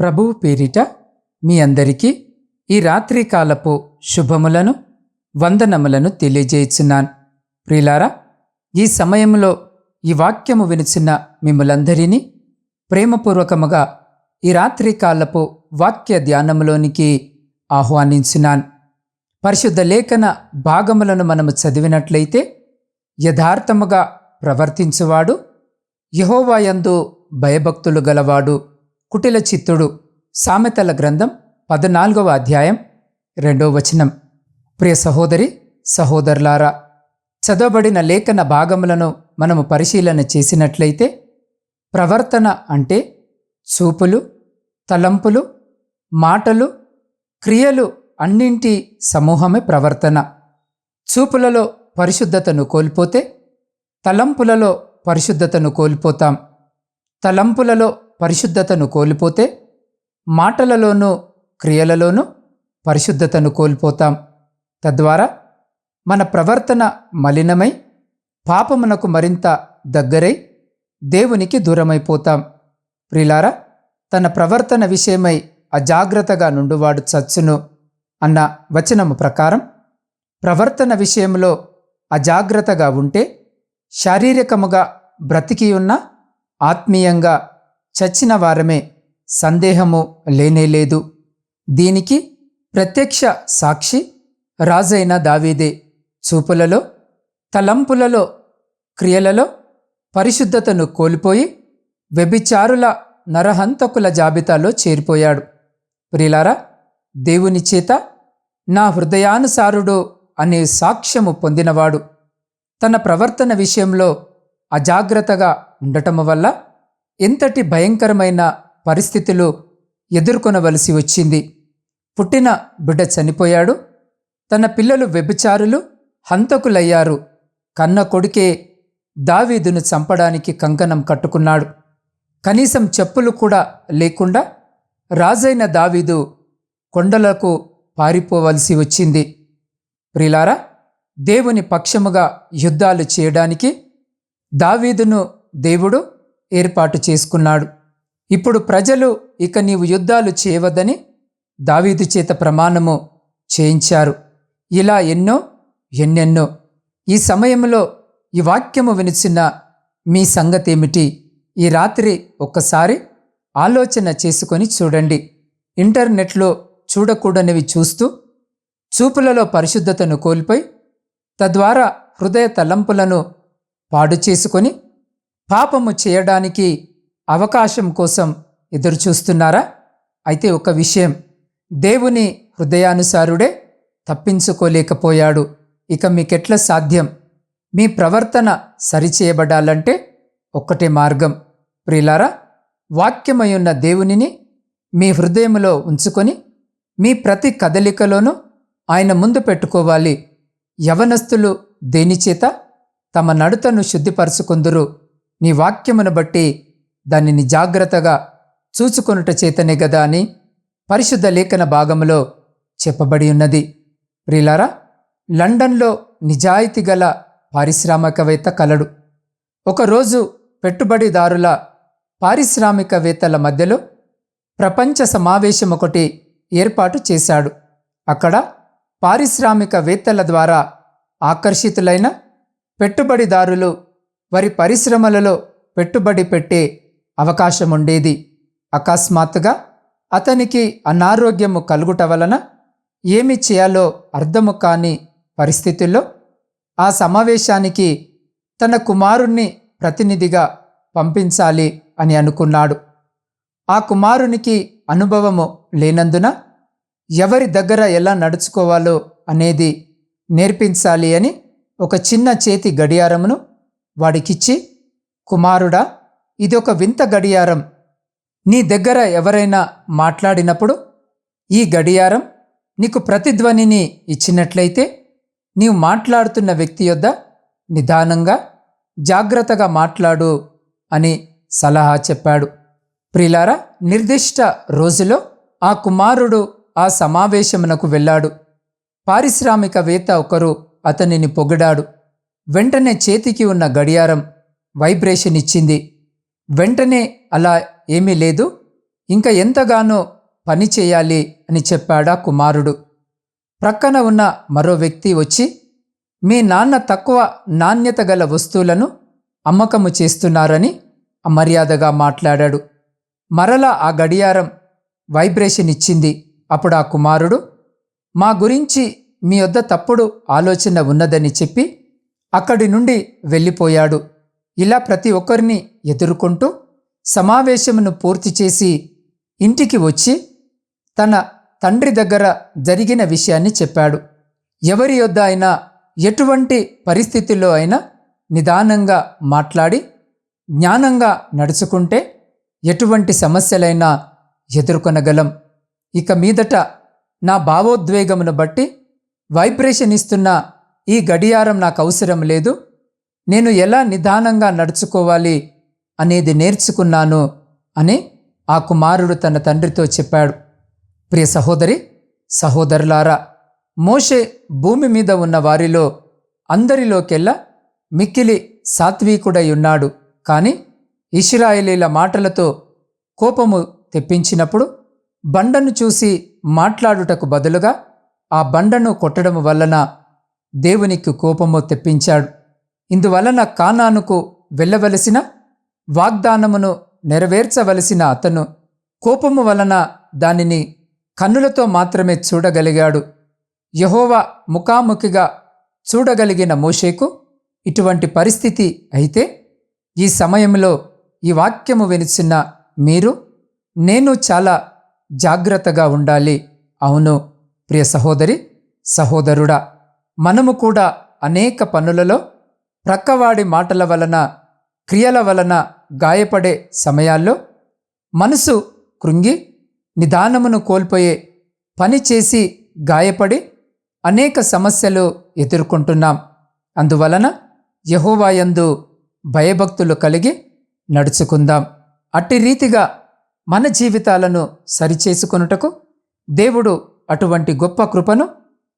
ప్రభువు పేరిట మీ అందరికీ ఈ రాత్రికాలపు శుభములను వందనములను తెలియజేయుచున్నాను. ప్రియులారా ఈ సమయంలో ఈ వాక్యము వినిచిన మిమ్మలందరినీ ప్రేమపూర్వకముగా ఈ రాత్రికాలపు వాక్య ధ్యానములోనికి ఆహ్వానించున్నాను. పరిశుద్ధ లేఖన భాగములను మనము చదివినట్లయితే యథార్థముగా ప్రవర్తించువాడు యహోవాయందు భయభక్తులు గలవాడు కుటిల చిత్తుడు. సామెతల గ్రంథం పద్నాలుగవ అధ్యాయం రెండవ వచనం. ప్రియ సహోదరి సహోదరులారా చదవబడిన లేఖన భాగములను మనము పరిశీలన చేసినట్లయితే ప్రవర్తన అంటే చూపులు తలంపులు మాటలు క్రియలు అన్నింటి సమూహమే ప్రవర్తన. చూపులలో పరిశుద్ధతను కోల్పోతే తలంపులలో పరిశుద్ధతను కోల్పోతాం. తలంపులలో పరిశుద్ధతను కోల్పోతే మాటలలోనూ క్రియలలోనూ పరిశుద్ధతను కోల్పోతాం. తద్వారా మన ప్రవర్తన మలినమై పాపమునకు మరింత దగ్గరై దేవునికి దూరమైపోతాం. ప్రిలారా తన ప్రవర్తన విషయమై అజాగ్రత్తగా నుండువాడు చచ్చును అన్న వచనము ప్రకారం ప్రవర్తన విషయంలో అజాగ్రత్తగా ఉంటే శారీరకముగా బ్రతికి ఉన్న ఆత్మీయంగా చచ్చిన వారమే సందేహము లేనేలేదు దీనికి ప్రత్యక్ష సాక్షి రాజైన దావీదే. చూపులలో తలంపులలో క్రియలలో పరిశుద్ధతను కోల్పోయి వ్యభిచారుల నరహంతకుల జాబితాలో చేరిపోయాడు. ప్రిలారా దేవుని చేత నా హృదయానుసారుడు అనే సాక్ష్యము పొందినవాడు. తన ప్రవర్తన విషయంలో అజాగ్రత్తగా ఉండటం వల్ల ఎంతటి భయంకరమైన పరిస్థితులు ఎదుర్కొనవలసి వచ్చింది? పుట్టిన బిడ్డ చనిపోయాడు. తన పిల్లలు వ్యభిచారులు హంతకులయ్యారు. కన్న కొడుకే దావీదును చంపడానికి కంకణం కట్టుకున్నాడు. కనీసం చెప్పులు కూడా లేకుండా రాజైన దావీదు కొండలకు పారిపోవలసి వచ్చింది. ప్రిలారా దేవుని పక్షముగా యుద్ధాలు చేయడానికి దావీదును దేవుడు ఏర్పాటు చేసుకున్నాడు. ఇప్పుడు ప్రజలు ఇక నీవు యుద్ధాలు చేయవద్దని దావీదు చేత ప్రమాణము చేయించారు. ఇలా ఎన్నో ఎన్నెన్నో. ఈ సమయంలో ఈ వాక్యము వినిచిన మీ సంగతేమిటి? ఈ రాత్రి ఒక్కసారి ఆలోచన చేసుకొని చూడండి. ఇంటర్నెట్లో చూడకూడనివి చూస్తూ చూపులలో పరిశుద్ధతను కోల్పోయి తద్వారా హృదయ తలంపులను పాడు చేసుకొని పాపము చేయడానికి అవకాశం కోసం ఎదురుచూస్తున్నారా? అయితే ఒక విషయం దేవుని హృదయానుసారుడే తప్పించుకోలేకపోయాడు. ఇక మీకెట్ల సాధ్యం? మీ ప్రవర్తన సరిచేయబడాలంటే ఒక్కటే మార్గం. ప్రిలారా వాక్యమయున్న దేవునిని మీ హృదయంలో ఉంచుకొని మీ ప్రతి కదలికలోనూ ఆయన ముందు పెట్టుకోవాలి. యవనస్తులు దేనిచేత? తమ నడతను శుద్ధిపరచుకుందురు. నీ వాక్యమును బట్టి దానిని జాగ్రత్తగా చూచుకొనుట చేతనే గదా అని పరిశుద్ధ లేఖన భాగములో చెప్పబడి ఉన్నది. ప్రిలారా లండన్లో నిజాయితీ గల పారిశ్రామికవేత్త కలడు. ఒకరోజు పెట్టుబడిదారుల పారిశ్రామికవేత్తల మధ్యలో ప్రపంచ సమావేశం ఒకటి ఏర్పాటు చేశాడు. అక్కడ పారిశ్రామికవేత్తల ద్వారా ఆకర్షితులైన పెట్టుబడిదారులు వారి పరిశ్రమలలో పెట్టుబడి పెట్టే అవకాశం ఉండేది అకస్మాత్తుగా అతనికి అనారోగ్యము కలుగుట వలన ఏమి చేయాలో అర్థము కాని పరిస్థితుల్లో ఆ సమావేశానికి తన కుమారుణ్ణి ప్రతినిధిగా పంపించాలి అని అనుకున్నాడు. ఆ కుమారునికి అనుభవము లేనందున ఎవరి దగ్గర ఎలా నడుచుకోవాలో అనేది నేర్పించాలి అని ఒక చిన్న చేతి గడియారమును వాడికిచ్చి కుమారుడా ఇది ఒక వింత గడియారం. నీ దగ్గర ఎవరైనా మాట్లాడినప్పుడు ఈ గడియారం నీకు ప్రతిధ్వనిని ఇచ్చినట్లయితే నీవు మాట్లాడుతున్న వ్యక్తి యొద్ద నిదానంగా జాగ్రత్తగా మాట్లాడు అని సలహా చెప్పాడు. ప్రిలారా నిర్దిష్ట రోజులో ఆ కుమారుడు ఆ సమావేశమునకు వెళ్ళాడు. పారిశ్రామికవేత్త ఒకరు అతనిని పొగిడాడు. వెంటనే చేతికి ఉన్న గడియారం వైబ్రేషన్ ఇచ్చింది. వెంటనే అలా ఏమీ లేదు. ఇంకా ఎంతగానో పని చేయాలి అని చెప్పాడా కుమారుడు. ప్రక్కన ఉన్న మరో వ్యక్తి వచ్చి మీ నాన్న తక్కువ నాణ్యత గల వస్తువులను అమ్మకము చేస్తున్నారని అమర్యాదగా మాట్లాడాడు. మరలా ఆ గడియారం వైబ్రేషన్ ఇచ్చింది. అప్పుడు ఆ కుమారుడు మా గురించి మీ వద్ద తప్పుడు ఆలోచన ఉన్నదని చెప్పి అక్కడి నుండి వెళ్ళిపోయాడు. ఇలా ప్రతి ఒక్కరిని ఎదుర్కొంటూ సమావేశమును పూర్తి చేసి ఇంటికి వచ్చి తన తండ్రి దగ్గర జరిగిన విషయాన్ని చెప్పాడు. ఎవరి యొద్ద అయినా ఎటువంటి పరిస్థితుల్లో అయినా నిదానంగా మాట్లాడి జ్ఞానంగా నడుచుకుంటే ఎటువంటి సమస్యలైనా ఎదుర్కొనగలం. ఇక మీదట నా భావోద్వేగమును బట్టి వైబ్రేషన్ ఇస్తున్న ఈ గడియారం నాకు అవసరం లేదు. నేను ఎలా నిదానంగా నడుచుకోవాలి అనేది నేర్చుకున్నాను అని ఆ కుమారుడు తన తండ్రితో చెప్పాడు. ప్రియ సహోదరి సహోదరులారా మోషే భూమి మీద ఉన్న వారిలో అందరిలోకెల్లా మిక్కిలి సాత్వికుడై ఉన్నాడు. కానీ ఇస్రాయేలీల మాటలతో కోపము తెప్పించినప్పుడు బండను చూసి మాట్లాడుటకు బదులుగా ఆ బండను కొట్టడం వలన దేవునికి కోపము తెప్పించాడు. ఇందువలన కానానుకు వెళ్ళవలసిన వాగ్దానమును నెరవేర్చవలసిన అతను కోపము వలన దానిని కన్నులతో మాత్రమే చూడగలిగాడు. యహోవా ముఖాముఖిగా చూడగలిగిన మోషేకు ఇటువంటి పరిస్థితి అయితే ఈ సమయంలో ఈ వాక్యము వినిచిన మీరు నేను చాలా జాగ్రత్తగా ఉండాలి. అవును ప్రియ సహోదరి సహోదరుడా మనము కూడా అనేక పనులలో ప్రక్కవాడి మాటల వలన క్రియల వలన గాయపడే సమయాల్లో మనసు కృంగి నిదానమును కోల్పోయే పని చేసి గాయపడి అనేక సమస్యలు ఎదుర్కొంటున్నాం. అందువలన యహోవాయందు భయభక్తులు కలిగి నడుచుకుందాం. అట్టి రీతిగా మన జీవితాలను సరిచేసుకొనుటకు దేవుడు అటువంటి గొప్ప కృపను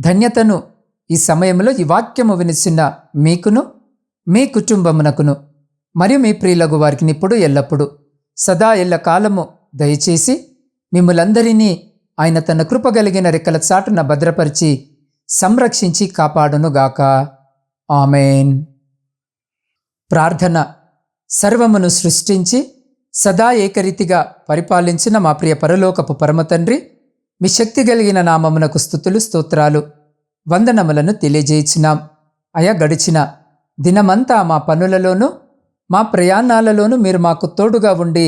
ధన్యతను ఈ సమయంలో ఈ వాక్యము వినిసిన మీకును మీ కుటుంబమునకును మరియు మీ ప్రియులకు వారికి ఇప్పుడు ఎల్లప్పుడూ సదా ఎల్ల కాలము దయచేసి మిమ్మలందరినీ ఆయన తన కృపగలిగిన రెక్కల చాటున భద్రపరిచి సంరక్షించి కాపాడునుగాక. ఆమెన్. ప్రార్థన సర్వమును సృష్టించి సదా ఏకరీతిగా పరిపాలించిన మా ప్రియ పరలోకపు పరమతండ్రి మీ శక్తి కలిగిన నామమునకు స్థుతులు స్తోత్రాలు వందనములను తెలియజేయించినాం అయా గడిచిన దినమంతా మా పనులలోనూ మా ప్రయాణాలలోనూ మీరు మాకు తోడుగా ఉండి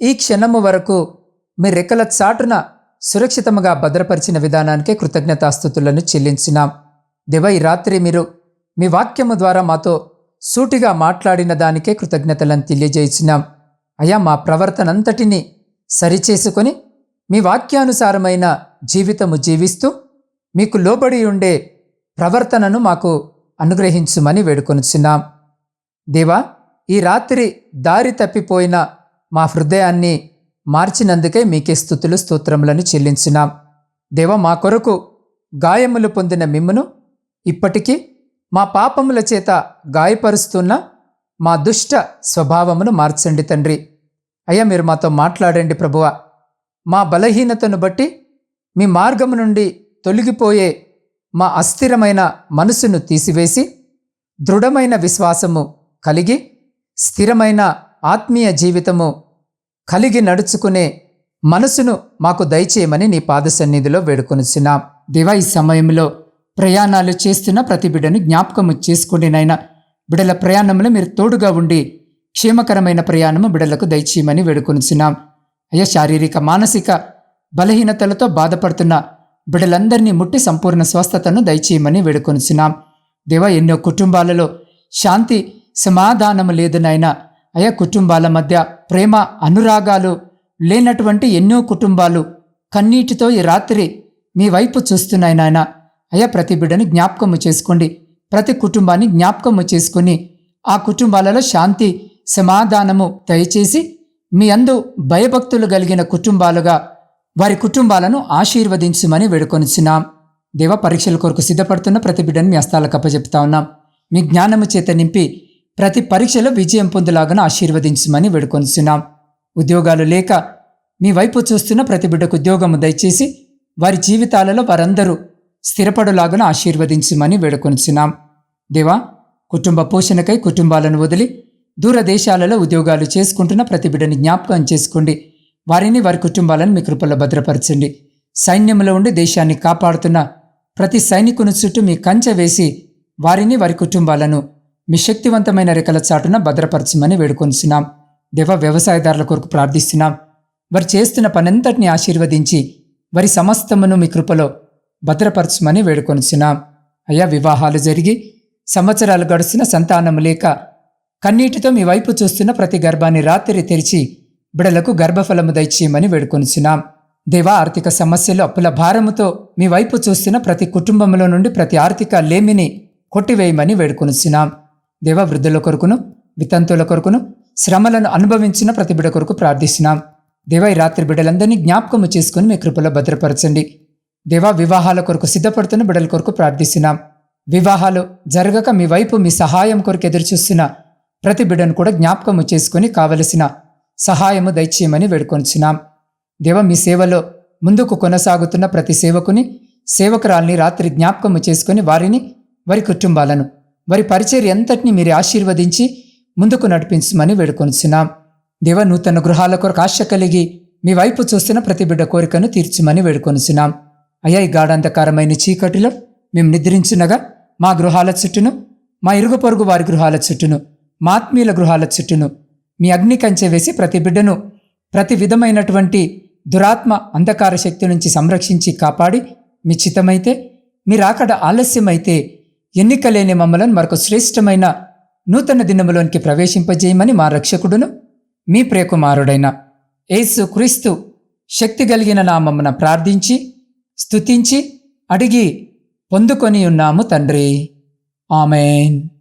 ఈ క్షణము వరకు మీ రెక్కల చాటున సురక్షితముగా భద్రపరిచిన విధానానికే కృతజ్ఞతాస్థుతులను చెల్లించినాం దేవ ఈ రాత్రి మీరు మీ వాక్యము ద్వారా మాతో సూటిగా మాట్లాడిన దానికే కృతజ్ఞతలను తెలియజేసినాం అయా మా ప్రవర్తనంతటిని సరిచేసుకొని మీ వాక్యానుసారమైన జీవితము జీవిస్తూ మీకు లోబడి ఉండే ప్రవర్తనను మాకు అనుగ్రహించుమని వేడుకొనిచున్నాం. దేవా ఈ రాత్రి దారి తప్పిపోయిన మా హృదయాన్ని మార్చినందుకే మీకే స్థుతులు స్తోత్రములను చెల్లించున్నాం. దేవ మా కొరకు గాయములు పొందిన మిమ్మును ఇప్పటికీ మా పాపముల చేత గాయపరుస్తున్న మా దుష్ట స్వభావమును మార్చండి తండ్రి. అయ్యా మీరు మాతో మాట్లాడండి ప్రభువ. మా బలహీనతను బట్టి మీ మార్గము నుండి తొలగిపోయే మా అస్థిరమైన మనసును తీసివేసి దృఢమైన విశ్వాసము కలిగి స్థిరమైన ఆత్మీయ జీవితము కలిగి నడుచుకునే మనసును మాకు దయచేయమని నీ పాద సన్నిధిలో వేడుకొనిచున్నాం. దివా ఈ సమయంలో ప్రయాణాలు చేస్తున్న ప్రతి బిడ్డను జ్ఞాపకము చేసుకోండి నాయన. బిడల ప్రయాణంలో మీరు తోడుగా ఉండి క్షేమకరమైన ప్రయాణము బిడలకు దయచేయమని వేడుకొనిచున్నాం. అయ్యా శారీరక మానసిక బలహీనతలతో బాధపడుతున్న బిడ్డలందరినీ ముట్టి సంపూర్ణ స్వస్థతను దయచేయమని వేడుకొనిచున్నాం. దేవ ఎన్నో కుటుంబాలలో శాంతి సమాధానము లేదు నాయన. అయా కుటుంబాల మధ్య ప్రేమ అనురాగాలు లేనటువంటి ఎన్నో కుటుంబాలు కన్నీటితో ఈ రాత్రి మీ వైపు చూస్తున్నాయి నాయన. అయా ప్రతి బిడ్డను జ్ఞాపకము చేసుకోండి. ప్రతి కుటుంబాన్ని జ్ఞాపకము చేసుకుని ఆ కుటుంబాలలో శాంతి సమాధానము దయచేసి మీ అందు భయభక్తులు కలిగిన కుటుంబాలుగా వారి కుటుంబాలను ఆశీర్వదించమని వేడుకొనిచున్నాం. దేవ పరీక్షల కొరకు సిద్ధపడుతున్న ప్రతి బిడ్డను మీ హస్తాలకు అప్పచెప్తా ఉన్నాం. మీ జ్ఞానము చేత నింపి ప్రతి పరీక్షలో విజయం పొందులాగా ఆశీర్వదించమని వేడుకొనిచున్నాం. ఉద్యోగాలు లేక మీ వైపు చూస్తున్న ప్రతి బిడ్డకు ఉద్యోగము దయచేసి వారి జీవితాలలో వారందరూ స్థిరపడులాగున ఆశీర్వదించమని వేడుకొనిచున్నాం. దేవా కుటుంబ పోషణకై కుటుంబాలను వదిలి దూరదేశాలలో ఉద్యోగాలు చేసుకుంటున్న ప్రతి బిడ్డని జ్ఞాపకం చేసుకోండి. వారిని వారి కుటుంబాలను మీ కృపలో భద్రపరచండి. సైన్యంలో ఉండి దేశాన్ని కాపాడుతున్న ప్రతి సైనికుని చుట్టూ మీ కంచె వేసి వారిని వారి కుటుంబాలను మీ శక్తివంతమైన రెక్కల చాటున భద్రపరచమని వేడుకొనిచున్నాం. దేవ వ్యవసాయదారుల కొరకు ప్రార్థిస్తున్నాం. వారు చేస్తున్న పనంతటిని ఆశీర్వదించి వారి సమస్తమును మీ కృపలో భద్రపరచమని వేడుకొనిచున్నాం. అయ్యా వివాహాలు జరిగి సంవత్సరాలు గడుస్తున్న సంతానం లేక కన్నీటితో మీ వైపు చూస్తున్న ప్రతి గర్భాన్ని రాత్రి తెరిచి బిడలకు గర్భఫలము దయచేయమని వేడుకొనిచున్నాం. దేవా ఆర్థిక సమస్యలు అప్పుల భారముతో మీ వైపు చూస్తున్న ప్రతి కుటుంబంలో నుండి ప్రతి ఆర్థిక లేమిని కొట్టివేయమని వేడుకొనిచున్నాం. దేవ వృద్ధుల కొరకును వితంతుల కొరకును శ్రమలను అనుభవించిన ప్రతి బిడ కొరకు ప్రార్థిస్తున్నాం. దేవ ఈ రాత్రి బిడ్డలందరినీ జ్ఞాపకము చేసుకుని మీ కృపలో భద్రపరచండి. దేవా వివాహాల కొరకు సిద్ధపడుతున్న బిడ్డల కొరకు ప్రార్థిస్తున్నాం. వివాహాలు జరగక మీ వైపు మీ సహాయం కొరకు ఎదురుచూస్తున్న ప్రతి బిడ్డను కూడా జ్ఞాపకము చేసుకుని కావలసిన సహాయము దయచేయమని వేడుకొంచున్నాం దేవ మీ సేవలో ముందుకు కొనసాగుతున్న ప్రతి సేవకుని సేవకురాల్ని రాత్రి జ్ఞాపకము చేసుకుని వారిని వారి కుటుంబాలను వారి పరిచర్య ఎంతటిని మీరు ఆశీర్వదించి ముందుకు నడిపించమని వేడుకొంచున్నాం దేవ నూతన గృహాల కొరకు ఆశ కలిగి మీ వైపు చూస్తున్న ప్రతి బిడ్డ కోరికను తీర్చమని వేడుకొనుచున్నాం. అయ్యా ఈ గాఢాంధకారమైన చీకటిలో మేము నిద్రించునగా మా గృహాల చుట్టూను మా ఇరుగు పొరుగు వారి గృహాల చుట్టూను మా ఆత్మీయుల గృహాల చుట్టూను మీ అగ్ని కంచె వేసి ప్రతి బిడ్డను ప్రతి విధమైనటువంటి దురాత్మ అంధకార శక్తి నుంచి సంరక్షించి కాపాడి మీ చిత్తమైతే మీరాకడ ఆలస్యమైతే ఎన్నికలేని మమ్మలను మరొక శ్రేష్టమైన నూతన దినములోనికి ప్రవేశింపజేయమని మా రక్షకుడును మీ ప్రియకుమారుడైన యేసు క్రీస్తు శక్తి కలిగిన నామమ్మన ప్రార్థించి స్తుతించి అడిగి పొందుకొని ఉన్నాము తండ్రి. ఆమెన్.